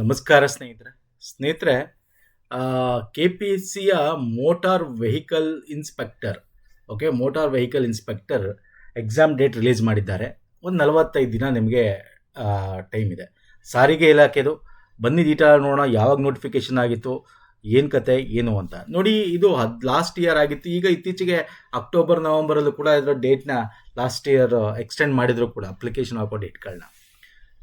ನಮಸ್ಕಾರ ಸ್ನೇಹಿತರೆ. ಸ್ನೇಹಿತರೆ ಕೆ ಪಿ ಎಸ್ ಸಿಯ motor vehicle inspector okay motor vehicle inspector exam date release ಮಾಡಿದ್ದಾರೆ. ಒಂದು ನಲವತ್ತೈದು ದಿನ ನಿಮಗೆ ಟೈಮ್ ಇದೆ. ಸಾರಿಗೆ ಇಲಾಖೆದು ಬನ್ನಿ ಡೀಟಾ ನೋಡೋಣ, ಯಾವಾಗ ನೋಟಿಫಿಕೇಶನ್ ಆಗಿತ್ತು, ಏನು ಕತೆ, ಏನು ಅಂತ. ನೋಡಿ, ಇದು ಹದ್ ಲಾಸ್ಟ್ ಇಯರ್ ಆಗಿತ್ತು. ಈಗ ಇತ್ತೀಚೆಗೆ ಅಕ್ಟೋಬರ್ ನವಂಬರಲ್ಲೂ ಕೂಡ ಇದರ ಡೇಟ್ನ ಲಾಸ್ಟ್ ಇಯರ್ ಎಕ್ಸ್ಟೆಂಡ್ ಮಾಡಿದ್ರು ಕೂಡ ಅಪ್ಲಿಕೇಶನ್ ಹಾಕೋ ಡೇಟ್ಗಳನ್ನ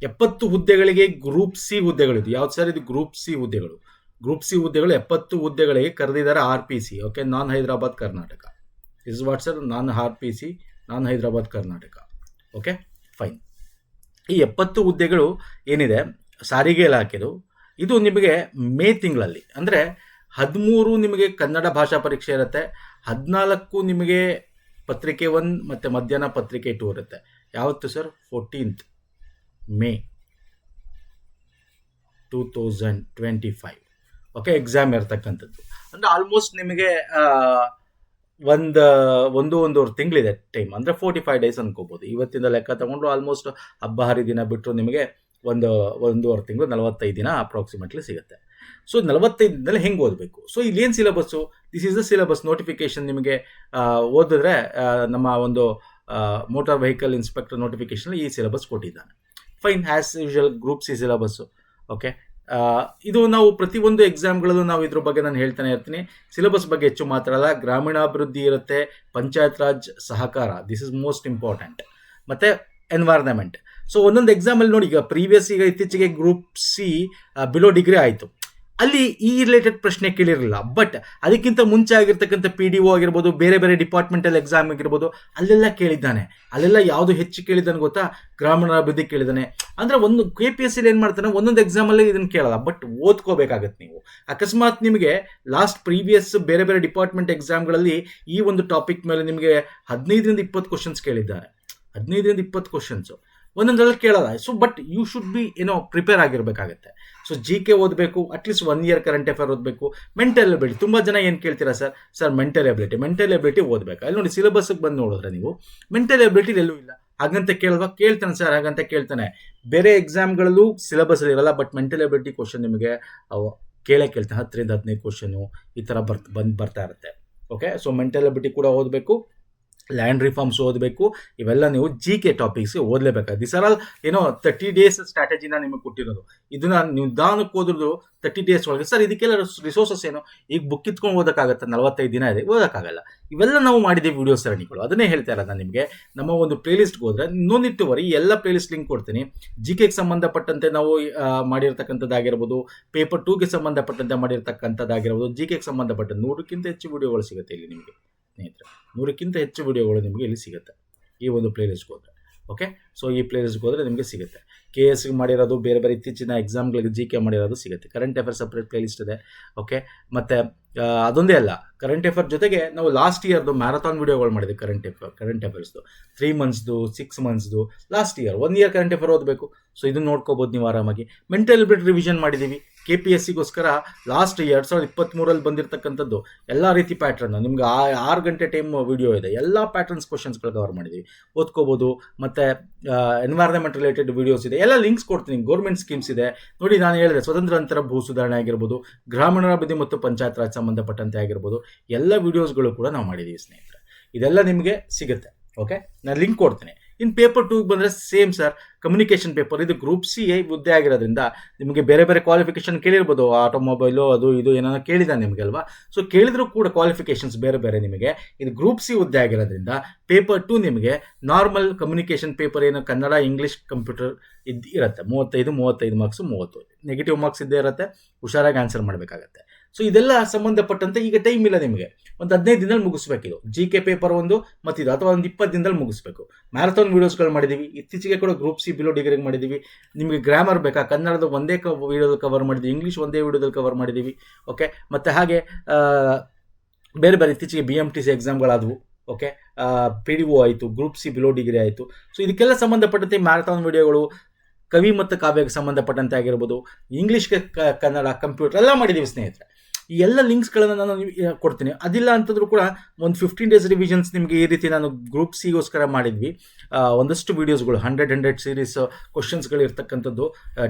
ಎಪ್ಪತ್ತು ಹುದ್ದೆಗಳಿಗೆ ಗ್ರೂಪ್ ಸಿ ಹುದ್ದೆಗಳಿದು ಯಾವ್ದು ಸರ್ ಇದು ಗ್ರೂಪ್ ಸಿ ಹುದ್ದೆಗಳು? ಗ್ರೂಪ್ ಸಿ ಹುದ್ದೆಗಳು ಎಪ್ಪತ್ತು ಹುದ್ದೆಗಳಿಗೆ ಕರೆದಿದ್ದಾರೆ R P C okay non Hyderabad Karnataka. Is what sir non R P C non Hyderabad Karnataka okay fine ಈ ಎಪ್ಪತ್ತು ಹುದ್ದೆಗಳು ಏನಿದೆ? ಸಾರಿಗೆ ಇಲಾಖೆದು. ಇದು ನಿಮಗೆ ಮೇ ತಿಂಗಳಲ್ಲಿ, ಅಂದರೆ ಹದಿಮೂರು ನಿಮಗೆ ಕನ್ನಡ ಭಾಷಾ ಪರೀಕ್ಷೆ ಇರುತ್ತೆ, ಹದಿನಾಲ್ಕು ನಿಮಗೆ ಪತ್ರಿಕೆ ಒನ್ ಮತ್ತು ಮಧ್ಯಾಹ್ನ ಪತ್ರಿಕೆ ಟು ಇರುತ್ತೆ. ಯಾವತ್ತು sir fourteenth May two thousand twenty five okay exam ಇರ್ತಕ್ಕಂಥದ್ದು. ಅಂದರೆ ಆಲ್ಮೋಸ್ಟ್ ನಿಮಗೆ ಒಂದು ಒಂದು, ಒಂದೂವರೆ ತಿಂಗಳಿದೆ ಟೈಮ್ ಅಂದರೆ ಫೋರ್ಟಿ ಫೈವ್ ಡೇಸ್ ಅನ್ಕೋಬೋದು. ಇವತ್ತಿಂದ ಲೆಕ್ಕ ತಗೊಂಡು ಆಲ್ಮೋಸ್ಟ್ ಹಬ್ಬ ಹರಿದಿನ ಬಿಟ್ಟರು ನಿಮಗೆ ಒಂದು, ಒಂದೂವರೆ ತಿಂಗಳು, ನಲವತ್ತೈದು ದಿನ ಅಪ್ರಾಕ್ಸಿಮೇಟ್ಲಿ ಸಿಗುತ್ತೆ. ಸೊ ನಲವತ್ತೈದು ದಿನದಲ್ಲಿ ಹೆಂಗೆ ಓದಬೇಕು? ಸೊ ಇಲ್ಲೇನು syllabus this is the syllabus notification ನಿಮಗೆ ಓದಿದ್ರೆ ನಮ್ಮ ಒಂದು ಮೋಟಾರ್ ವೆಹಿಕಲ್ ಇನ್ಸ್ಪೆಕ್ಟರ್ ನೋಟಿಫಿಕೇಶನ್ ಈ ಸಿಲೆಬಸ್ ಕೊಟ್ಟಿದ್ದಾನೆ. Fine as usual group C syllabus okay ಇದು ನಾವು ಪ್ರತಿಯೊಂದು ಎಕ್ಸಾಮ್ಗಳಲ್ಲೂ ನಾವು ಇದ್ರ ಬಗ್ಗೆ ನಾನು ಹೇಳ್ತಾನೆ ಇರ್ತೀನಿ. ಸಿಲೆಬಸ್ ಬಗ್ಗೆ ಹೆಚ್ಚು ಮಾತಾಡಲ್ಲ ಗ್ರಾಮೀಣಾಭಿವೃದ್ಧಿ ಇರುತ್ತೆ, ಪಂಚಾಯತ್ ರಾಜ್ ಸಹಕಾರ ದಿಸ್ ಇಸ್ ಮೋಸ್ಟ್ ಇಂಪಾರ್ಟೆಂಟ್ ಮತ್ತು ಎನ್ವೈರ್ನಮೆಂಟ್ ಸೊ ಒಂದೊಂದು ಎಕ್ಸಾಮಲ್ಲಿ ನೋಡಿ, ಈಗ ಪ್ರೀವಿಯಸ್ ಈಗ ಇತ್ತೀಚೆಗೆ ಗ್ರೂಪ್ ಸಿ ಬಿಲೋ ಡಿಗ್ರಿ ಆಯಿತು. ಅಲ್ಲಿ ಈ ರಿಲೇಟೆಡ್ ಪ್ರಶ್ನೆ ಕೇಳಿರಲಿಲ್ಲ. ಬಟ್ ಅದಕ್ಕಿಂತ ಮುಂಚೆ ಆಗಿರ್ತಕ್ಕಂಥ ಪಿ ಡಿ ಒ ಆಗಿರ್ಬೋದು, ಬೇರೆ ಬೇರೆ ಡಿಪಾರ್ಟ್ಮೆಂಟಲ್ ಎಕ್ಸಾಮ್ ಆಗಿರ್ಬೋದು, ಅಲ್ಲೆಲ್ಲ ಕೇಳಿದ್ದಾನೆ. ಅಲ್ಲೆಲ್ಲ ಯಾವುದು ಹೆಚ್ಚು ಕೇಳಿದ್ದಾನೆ ಗೊತ್ತಾ? ಗ್ರಾಮೀಣಾಭಿವೃದ್ಧಿ ಕೇಳಿದ್ದಾನೆ. ಅಂದರೆ ಒಂದು ಕೆ ಪಿ ಎಸ್ ಸಿಲಿ ಏನು ಮಾಡ್ತಾನೆ? ಒಂದೊಂದು ಎಕ್ಸಾಮಲ್ಲಿ ಇದನ್ನು ಕೇಳಲ್ಲ. ಬಟ್ ಓದ್ಕೋಬೇಕಾಗತ್ತೆ ನೀವು. ಅಕಸ್ಮಾತ್ ನಿಮಗೆ ಲಾಸ್ಟ್ ಪ್ರೀವಿಯಸ್ ಬೇರೆ ಬೇರೆ ಡಿಪಾರ್ಟ್ಮೆಂಟ್ ಎಕ್ಸಾಮ್ಗಳಲ್ಲಿ ಈ ಒಂದು ಟಾಪಿಕ್ ಮೇಲೆ ನಿಮಗೆ ಹದಿನೈದರಿಂದ ಇಪ್ಪತ್ತು ಕ್ವಶನ್ಸ್ ಕೇಳಿದ್ದಾರೆ ಹದಿನೈದರಿಂದ ಇಪ್ಪತ್ತು ಕ್ವಶನ್ಸು ಒಂದೊಂದರಲ್ಲಿ ಕೇಳಲ್ಲ. So but you should be ಏನೋ ಪ್ರಿಪೇರ್ ಆಗಿರಬೇಕಾಗತ್ತೆ. ಸೊ ಜಿ ಕೆ ಓದಬೇಕು at least one year current affair ಓದಬೇಕು. ಮೆಂಟಲ್ ಎಬಿಲಿಟಿ ತುಂಬ ಜನ ಏನು ಕೇಳ್ತೀರಾ sir sir mental ability mental ability ಓದಬೇಕು. ಅಲ್ಲಿ ನೋಡಿ ಸಿಲೆಬಸ್ಗೆ ಬಂದು ನೋಡಿದ್ರೆ ನೀವು ಮೆಂಟಲ್ ಎಬಿಲಿಟಿ ಎಲ್ಲೂ ಇಲ್ಲ. ಹಾಗಂತ ಕೇಳುವಾಗ ಕೇಳ್ತಾನೆ ಸರ್ ಹಾಗಂತ ಕೇಳ್ತಾನೆ. ಬೇರೆ ಎಕ್ಸಾಮ್ಗಳಲ್ಲೂ ಸಿಲೆಬಸ್ ಇರಲ್ಲ ಬಟ್ ಮೆಂಟಲ್ ಎಬಿಲಿಟಿ ಕ್ವಶನ್ ನಿಮಗೆ ಕೇಳೇ ಕೇಳ್ತಾನೆ, ಹತ್ತರಿಂದ ಹದಿನೈದು ಕ್ವಶನು ಈ ಥರ ಬರ್ತ ಬಂದು ಬರ್ತಾ ಇರುತ್ತೆ. ಓಕೆ ಸೊ ಮೆಂಟಲ್ ಎಬಿಲಿಟಿ ಕೂಡ ಓದಬೇಕು. ಲ್ಯಾಂಡ್ ರಿಫಾರ್ಮ್ಸ್ ಓದಬೇಕು, ಇವೆಲ್ಲ ನೀವು ಜಿ ಕೆ ಟಾಪಿಕ್ಸ್ ಓದಲೇಬೇಕಾಗುತ್ತೆ. ದಿಸ್ ಆರ್ ಆಲ್ ಏನೋ ತರ್ಟಿ ಡೇಸ್ ಸ್ಟ್ರಾಟಜಿನ ನಿಮಗೆ ಕೊಟ್ಟಿರೋದು. ಇದನ್ನ ನಿಧಾನಕ್ಕೆ ಓದಿದ್ರು ತರ್ಟಿ ಡೇಸ್ ಒಳಗೆ. ಸರ್, ಇದಕ್ಕೆಲ್ಲ ರಿಸೋರ್ಸಸ್ ಏನು? ಈಗ ಬುಕ್ ಇತ್ಕೊಂಡು ಓದೋಕ್ಕಾಗತ್ತೆ? ನಲವತ್ತೈದು ದಿನ ಇದೆ, ಓದೋಕ್ಕಾಗಲ್ಲ. ಇವೆಲ್ಲ ನಾವು ಮಾಡಿದ ವಿಡಿಯೋ ಸರಣಿಗಳು. ಅದನ್ನೇ ಹೇಳ್ತಾ ಇರೋದು ನಾನು ನಿಮಗೆ. ನಮ್ಮ ಒಂದು ಪ್ಲೇಲಿಸ್ಟ್ಗೆ ಹೋದ್ರೆ ನೋನಿಟ್ಟುವರೆ ಬರೀ ಎಲ್ಲ ಪ್ಲೇಲಿಸ್ಟ್ ಲಿಂಕ್ ಕೊಡ್ತೀನಿ. ಜಿ ಕೆಗೆ ಸಂಬಂಧಪಟ್ಟಂತೆ ನಾವು ಮಾಡಿರ್ತಕ್ಕಂಥದ್ದಾಗಿರ್ಬೋದು ಪೇಪರ್ ಟೂಗೆ ಸಂಬಂಧಪಟ್ಟಂತೆ ಮಾಡಿರ್ತಕ್ಕಂಥದ್ದಾಗಿರ್ಬೋದು ಜಿ ಕೆಗೆ ಸಂಬಂಧಪಟ್ಟ ನೂರಕ್ಕಿಂತ ಹೆಚ್ಚು ವಿಡಿಯೋಗಳು ಸಿಗುತ್ತೆ ಇಲ್ಲಿ ನಿಮಗೆ, ಸ್ನೇಹಿತರೆ. ನೂರಕ್ಕಿಂತ ಹೆಚ್ಚು ವಿಡಿಯೋಗಳು ನಿಮಗೆ ಇಲ್ಲಿ ಸಿಗುತ್ತೆ. ಈ ಒಂದು ಪ್ಲೇಲಿಸ್ಟ್ಗೆ ಹೋದರೆ. ಓಕೆ ಸೊ ಈ ಪ್ಲೇಲಿಸ್ಟ್ಗೆ ಹೋದರೆ ನಿಮಗೆ ಸಿಗುತ್ತೆ. ಕೆ ಎಸ್ಗೆ ಮಾಡಿರೋದು ಬೇರೆ ಬೇರೆ ಇತ್ತೀಚಿನ ಎಕ್ಸಾಮ್ಗಳಿಗೆ ಜಿ ಕೆ ಮಾಡಿರೋದು ಸಿಗುತ್ತೆ. ಕರೆಂಟ್ ಅಫೇರ್ ಸಪ್ರೇಟ್ ಪ್ಲೇಲಿಸ್ಟ್ ಇದೆ. ಓಕೆ ಮತ್ತು ಅದೊಂದೇ ಅಲ್ಲ. ಕರೆಂಟ್ ಅಫೇರ್ ಜೊತೆಗೆ ನಾವು ಲಾಸ್ಟ್ ಇಯರ್ದು ಮ್ಯಾರಥಾನ್ ವಿಡಿಯೋಗಳು ಮಾಡಿದ್ವಿ ಕರೆಂಟ್ ಅಫೇರ್ ಕರೆಂಟ್ ಅಫೇರ್ಸ್ದು ತ್ರೀ ಮಂತ್ಸ್ದು six ಮಂತ್ಸ್ದು last year one year current affair ಓದಬೇಕು. ಸೊ ಇದನ್ನು ನೋಡ್ಕೋಬೋದು ನೀವು ಆರಾಮಾಗಿ. ಮೆಂಟಲ್ ಬಿಟ್ ರಿವಿಷನ್ ಮಾಡಿದ್ದೀವಿ. ಕೆ ಪಿ ಎಸ್ ಸಿಗೋಸ್ಕರ ಲಾಸ್ಟ್ ಎರಡು ಸಾವಿರದ ಇಪ್ಪತ್ತ್ಮೂರಲ್ಲಿ ಬಂದಿರತಕ್ಕಂಥದ್ದು ಎಲ್ಲ ರೀತಿ ಪ್ಯಾಟ್ರನ್ ನಿಮ್ಗೆ ಆ ಆರು ಗಂಟೆ ಟೈಮ್ ವಿಡಿಯೋ ಇದೆ. ಎಲ್ಲ ಪ್ಯಾಟ್ರನ್ಸ್ ಕ್ವಶನ್ಸ್ಗಳು ಕವರ್ ಮಾಡಿದ್ವಿ. ಓದ್ಕೋಬೋದು, ಮತ್ತು ಎನ್ವೈರ್ಮೆಂಟ್ ರಿಲೇಟೆಡ್ ವಿಡಿಯೋಸ್ ಇದೆ. ಎಲ್ಲ ಲಿಂಕ್ಸ್ ಕೊಡ್ತೀನಿ. ಗೌರ್ಮೆಂಟ್ ಸ್ಕೀಮ್ಸ್ ಇದೆ. ನೋಡಿ, ನಾನು ಹೇಳಿದೆ, ಸ್ವತಂತ್ರ ಅಂತರ ಭೂ ಸುಧಾರಣೆ ಆಗಿರ್ಬೋದು ಗ್ರಾಮೀಣಾಭಿವೃದ್ಧಿ ಮತ್ತು ಪಂಚಾಯತ್ ರಾಜ್ ಸಂಬಂಧಪಟ್ಟಂತೆ ಆಗಿರ್ಬೋದು, ಎಲ್ಲ ವಿಡಿಯೋಸ್ಗಳು ಕೂಡ ನಾವು ಮಾಡಿದ್ದೀವಿ ಸ್ನೇಹಿತರೆ. ಇದೆಲ್ಲ ನಿಮಗೆ ಸಿಗುತ್ತೆ. ಓಕೆ ನಾನು ಲಿಂಕ್ ಕೊಡ್ತೀನಿ. ಇನ್ನು ಪೇಪರ್ ಟೂಗೆ ಬಂದರೆ ಸೇಮ್ ಸರ್ ಕಮ್ಯುನಿಕೇಷನ್ ಪೇಪರ್ ಇದು ಗ್ರೂಪ್ ಸಿ ಹುದ್ದೆ ಆಗಿರೋದ್ರಿಂದ ನಿಮಗೆ ಬೇರೆ ಬೇರೆ ಕ್ವಾಲಿಫಿಕೇಷನ್ ಕೇಳಿರ್ಬೋದು. ಆಟೋಮೊಬೈಲು ಅದು ಇದು ಏನೋ ಕೇಳಿದ ನಿಮಗೆ ಅಲ್ವಾ? ಸೊ ಕೇಳಿದ್ರು ಕೂಡ ಕ್ವಾಲಿಫಿಕೇಷನ್ಸ್ ಬೇರೆ ಬೇರೆ ನಿಮಗೆ. ಇದು ಗ್ರೂಪ್ ಸಿ ಹುದ್ದೆ ಆಗಿರೋದ್ರಿಂದ ಪೇಪರ್ ಟು ನಿಮಗೆ ನಾರ್ಮಲ್ ಕಮ್ಯುನಿಕೇಷನ್ ಪೇಪರ್ ಏನು ಕನ್ನಡ ಇಂಗ್ಲೀಷ್ ಕಂಪ್ಯೂಟರ್ ಇದ್ದು ಇರುತ್ತೆ. ಮೂವತ್ತೈದು ಮೂವತ್ತೈದು ಮಾರ್ಕ್ಸು ಮೂವತ್ತು. ನೆಗೆಟಿವ್ ಮಾರ್ಕ್ಸ್ ಇದ್ದೇ ಇರುತ್ತೆ. ಹುಷಾರಾಗಿ ಆನ್ಸರ್ ಮಾಡಬೇಕಾಗತ್ತೆ. ಸೊ ಇದೆಲ್ಲ ಸಂಬಂಧಪಟ್ಟಂತೆ ಈಗ ಟೈಮ್ ಇಲ್ಲ ನಿಮಗೆ. ಒಂದು ಹದಿನೈದು ದಿನದಲ್ಲಿ ಮುಗಿಸ್ಬೇಕಿದು ಜಿ ಕೆ ಪೇಪರ್ ಒಂದು ಮತ್ತಿದು ಅಥವಾ ಒಂದು ಇಪ್ಪತ್ತು ದಿನದಲ್ಲಿ ಮುಗಿಸ್ಬೇಕು. ಮ್ಯಾರಥಾನ್ ವೀಡಿಯೋಸ್ಗಳು ಮಾಡಿದ್ದೀವಿ ಇತ್ತೀಚೆಗೆ ಕೂಡ ಗ್ರೂಪ್ ಸಿ ಬಿಲೋ ಡಿಗ್ರಿಗೆ ಮಾಡಿದ್ದೀವಿ ನಿಮಗೆ ಗ್ರಾಮರ್ ಬೇಕಾ? ಕನ್ನಡದ ಒಂದೇ ಕ ವೀಡಿಯೋದಲ್ಲಿ ಕವರ್ ಮಾಡಿದ್ದೀವಿ ಇಂಗ್ಲೀಷ್ ಒಂದೇ ವೀಡಿಯೋದಲ್ಲಿ ಕವರ್ ಮಾಡಿದ್ದೀವಿ ಓಕೆ ಮತ್ತು ಹಾಗೆ ಬೇರೆ ಬೇರೆ ಇತ್ತೀಚೆಗೆ ಬಿ ಎಂ ಟಿ ಸಿ ಎಕ್ಸಾಮ್ಗಳಾದವು ಓಕೆ ಪಿ ಡಿ ಓ ಆಯಿತು ಗ್ರೂಪ್ ಸಿ ಬಿಲೋ ಡಿಗ್ರಿ ಆಯಿತು. ಸೊ ಇದಕ್ಕೆಲ್ಲ ಸಂಬಂಧಪಟ್ಟಂತೆ ಮ್ಯಾರಥಾನ್ ವಿಡಿಯೋಗಳು ಕವಿ ಮತ್ತು ಕಾವ್ಯಕ್ಕೆ ಸಂಬಂಧಪಟ್ಟಂತೆ ಆಗಿರ್ಬೋದು. ಇಂಗ್ಲೀಷ್ಗೆ ಕನ್ನಡ ಕಂಪ್ಯೂಟರ್ ಎಲ್ಲ ಮಾಡಿದ್ದೀವಿ ಸ್ನೇಹಿತರೆ. ಈ ಎಲ್ಲ ಲಿಂಕ್ಸ್ಗಳನ್ನು ನಾನು ಕೊಡ್ತೀನಿ. ಅದಿಲ್ಲ ಅಂತಂದ್ರೂ ಕೂಡ ಒಂದು ಫಿಫ್ಟೀನ್ ಡೇಸ್ ರಿವಿಷನ್ಸ್ ನಿಮಗೆ ಈ ರೀತಿ ನಾನು ಗ್ರೂಪ್ ಸಿಗೋಸ್ಕರ ಮಾಡಿದ್ವಿ. ಒಂದಷ್ಟು ವೀಡಿಯೋಸ್ಗಳು ಹಂಡ್ರೆಡ್ ಹಂಡ್ರೆಡ್ ಸೀರೀಸ್ ಕ್ವಶನ್ಸ್ಗಳು ಇರ್ತಕ್ಕಂಥದ್ದು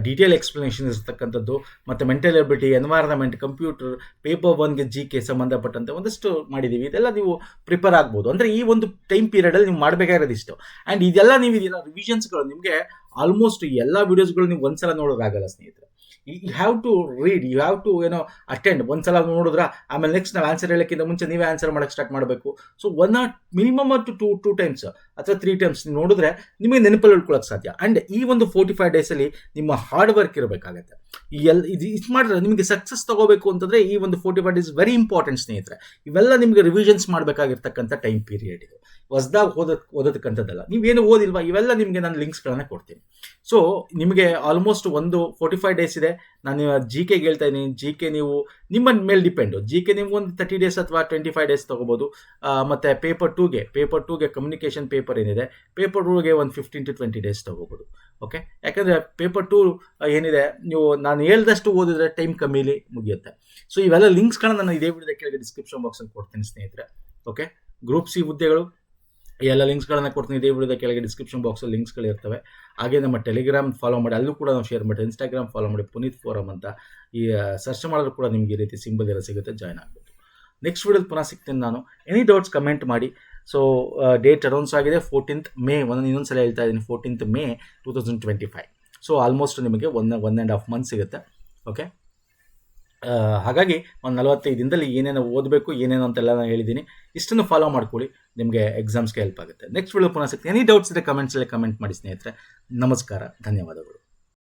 ಡೀಟೇಲ್ ಎಕ್ಸ್ಪ್ಲನೇಷನ್ ಇರ್ತಕ್ಕಂಥದ್ದು, ಮತ್ತು mental ability environment computer paper ಒನ್ಗೆ G K ಸಂಬಂಧಪಟ್ಟಂತೆ ಒಂದಷ್ಟು ಮಾಡಿದ್ದೀವಿ ಇದೆಲ್ಲ ನೀವು ಪ್ರಿಪೇರ್ ಆಗ್ಬೋದು. ಅಂದರೆ ಈ ಒಂದು ಟೈಮ್ ಪೀರಿಯಡಲ್ಲಿ ನೀವು ಮಾಡಬೇಕಾಗಿರೋದು ಇಷ್ಟು ಆ್ಯಂಡ್ ಇದೆಲ್ಲ ನೀವು ಇದೆಲ್ಲ ರಿವಿಷನ್ಸ್ಗಳು ನಿಮಗೆ ಆಲ್ಮೋಸ್ಟ್ ಎಲ್ಲ ವೀಡಿಯೋಸ್ಗಳು ನೀವು ಒಂದ್ಸಲ ನೋಡೋದಾಗಲ್ಲ ಸ್ನೇಹಿತರೆ. You have to read you have to ಏನೋ ಅಟೆಂಡ್ ಒಂದ್ಸಲ ನೋಡಿದ್ರ ಆಮೇಲೆ ನೆಕ್ಸ್ಟ್ ನಾವು ಆನ್ಸರ್ ಹೇಳೋಕ್ಕಿಂತ ಮುಂಚೆ ನೀವೇ ಆನ್ಸರ್ ಮಾಡೋಕ್ಕೆ ಸ್ಟಾರ್ಟ್ ಮಾಡಬೇಕು. So one not minimum two two two times ಅಥವಾ ತ್ರೀ ಟೈಮ್ಸ್ ನೋಡಿದ್ರೆ ನಿಮಗೆ ನೆನಪಲ್ಲಿ ಉಳ್ಕೊಳ್ಳೋಕೆ ಸಾಧ್ಯ. ಆ್ಯಂಡ್ ಈ ಒಂದು ಫೋರ್ಟಿ ಫೈವ್ ಡೇಸಲ್ಲಿ ನಿಮ್ಮ ಹಾರ್ಡ್ ವರ್ಕ್ ಇರಬೇಕಾಗತ್ತೆ. ಈ ಎಲ್ಲ ಇದು ಇದು ಮಾಡಿದ್ರೆ ನಿಮಗೆ ಸಕ್ಸಸ್ ತಗೋಬೇಕು ಅಂತಂದರೆ ಈ ಒಂದು forty five days very important ಸ್ನೇಹಿತರೆ. ಇವೆಲ್ಲ ನಿಮಗೆ ರಿವಿಷನ್ಸ್ ಮಾಡಬೇಕಾಗಿರ್ತಕ್ಕಂಥ ಟೈಮ್ ಪೀರಿಯಡ್ ಇದು. ಹೊಸದಾಗಿ ಓದೋ ಓದೋದಕ್ಕಂಥದ್ದಲ್ಲ. ನೀವೇನು ಓದಿಲ್ವಾ, ಇವೆಲ್ಲ ನಿಮಗೆ ನಾನು ಲಿಂಕ್ಸ್ಗಳನ್ನ ಕೊಡ್ತೀನಿ. ಸೊ ನಿಮಗೆ ಆಲ್ಮೋಸ್ಟ್ ಒಂದು ಫೋರ್ಟಿ ಫೈವ್ ಡೇಸ್ ಇದೆ. ನಾನು ಜಿ ಕೆಗೆ ಹೇಳ್ತಾ ಇದ್ದೀನಿ. ಜಿ ಕೆ ನೀವು, ನಿಮ್ಮ ಮೇಲೆ ಡಿಪೆಂಡು ಜಿ ಕೆ ನಿಮ್ಗೆ ಒಂದು ತರ್ಟಿ ಡೇಸ್ ಅಥವಾ ಟ್ವೆಂಟಿ ಫೈವ್ ಡೇಸ್ ತೊಗೋಬೋದು ಮತ್ತು ಪೇಪರ್ ಟೂಗೆ ಪೇಪರ್ ಟೂಗೆ ಕಮ್ಯುನಿಕೇಷನ್ ಪೇಪರ್ ಏನಿದೆ? ಪೇಪರ್ ಟೂಗೆ ಒಂದು ಫಿಫ್ಟೀನ್ ಟು ಟ್ವೆಂಟಿ ಡೇಸ್ ತೊಗೋಬೋದು. ಓಕೆ ಯಾಕಂದರೆ ಪೇಪರ್ ಟೂ ಏನಿದೆ? ನೀವು, ನಾನು ಹೇಳ್ದಷ್ಟು ಓದಿದ್ರೆ ಟೈಮ್ ಕಮ್ಮಿಲಿ ಮುಗಿಯುತ್ತೆ. ಸೊ ಇವೆಲ್ಲ ಲಿಂಕ್ಸ್ಗಳನ್ನ ನಾನು ಇದೇ ವಿಡಿಯೋದ ಕೆಳಗೆ ಡಿಸ್ಕ್ರಿಪ್ಷನ್ ಬಾಕ್ಸಲ್ಲಿ ಕೊಡ್ತೀನಿ ಸ್ನೇಹಿತರೆ. ಓಕೆ ಗ್ರೂಪ್ ಸಿ ಹುದ್ದೆಗಳು. ಎಲ್ಲ ಲಿಂಕ್ಸ್ಗಳನ್ನ ಕೊಡ್ತೀನಿ, ಇದೇ ವಿಡಿಯೋದ ಕೆಳಗೆ ಡಿಸ್ಕ್ರಿಪ್ಷನ್ ಬಾಕ್ಸಲ್ಲಿ ಲಿಂಕ್ಸ್ಗಳು ಇರ್ತವೆ. ಹಾಗೆ ನಮ್ಮ ಟೆಲಿಗ್ರಾಮ್ ಫಾಲೋ ಮಾಡಿ, ಅಲ್ಲೂ ಕೂಡ ನಾವು ಶೇರ್ ಮಾಡಿ ಇನ್ಸ್ಟಾಗ್ರಾಮ್ ಫಾಲೋ ಮಾಡಿ, ಪುನೀತ್ ಫೋರಮ್ ಅಂತ ಈ ಸರ್ಚ್ ಮಾಡಿದ್ರು ಕೂಡ ನಿಮಗೆ ಈ ರೀತಿ ಸಿಂಬಲ್ ಎಲ್ಲ ಸಿಗುತ್ತೆ ಜಾಯ್ನ್ ಆಗ್ಬೋದು. ನೆಕ್ಸ್ಟ್ ವಿಡಿಯೋದಲ್ಲಿ ಪುನಃ ಸಿಗ್ತೀನಿ ನಾನು. ಎನಿ ಡೌಟ್ಸ್ ಕಮೆಂಟ್ ಮಾಡಿ. ಸೊ ಡೇಟ್ ಅನೌನ್ಸ್ ಆಗಿದೆ ಫೋರ್ಟೀನ್ತ್ ಮೇ ಒಂದು ಇನ್ನೊಂದು ಸಲ ಹೇಳ್ತಾ ಇದ್ದೀನಿ fourteenth May two thousand twenty five so almost ನಿಮಗೆ one one and half month ಸಿಗುತ್ತೆ. ಓಕೆ ಹಾಗಾಗಿ ಒಂದು ನಲವತ್ತೈದು ದಿನದಲ್ಲಿ ಏನೇನು ಓದಬೇಕು, ಏನೇನು ಅಂತೆಲ್ಲ ನಾನು ಹೇಳಿದ್ದೀನಿ. ಇಷ್ಟನ್ನು ಫಾಲೋ ಮಾಡ್ಕೊಳ್ಳಿ. ನಿಮಗೆ ಎಕ್ಸಾಮ್ಸ್ಗೆ ಹೆಲ್ಪ್ ಆಗುತ್ತೆ. ನೆಕ್ಸ್ಟ್ ವಿಡಿಯೋ ಪುನಃ ಸಿಗ್ತೀನಿ. ಎನಿ ಡೌಟ್ಸ್ ಇದೆ ಕಮೆಂಟ್ಸಲ್ಲಿ ಕಮೆಂಟ್ ಮಾಡಿ ಸ್ನೇಹಿತರೆ. ನಮಸ್ಕಾರ. ಧನ್ಯವಾದಗಳು.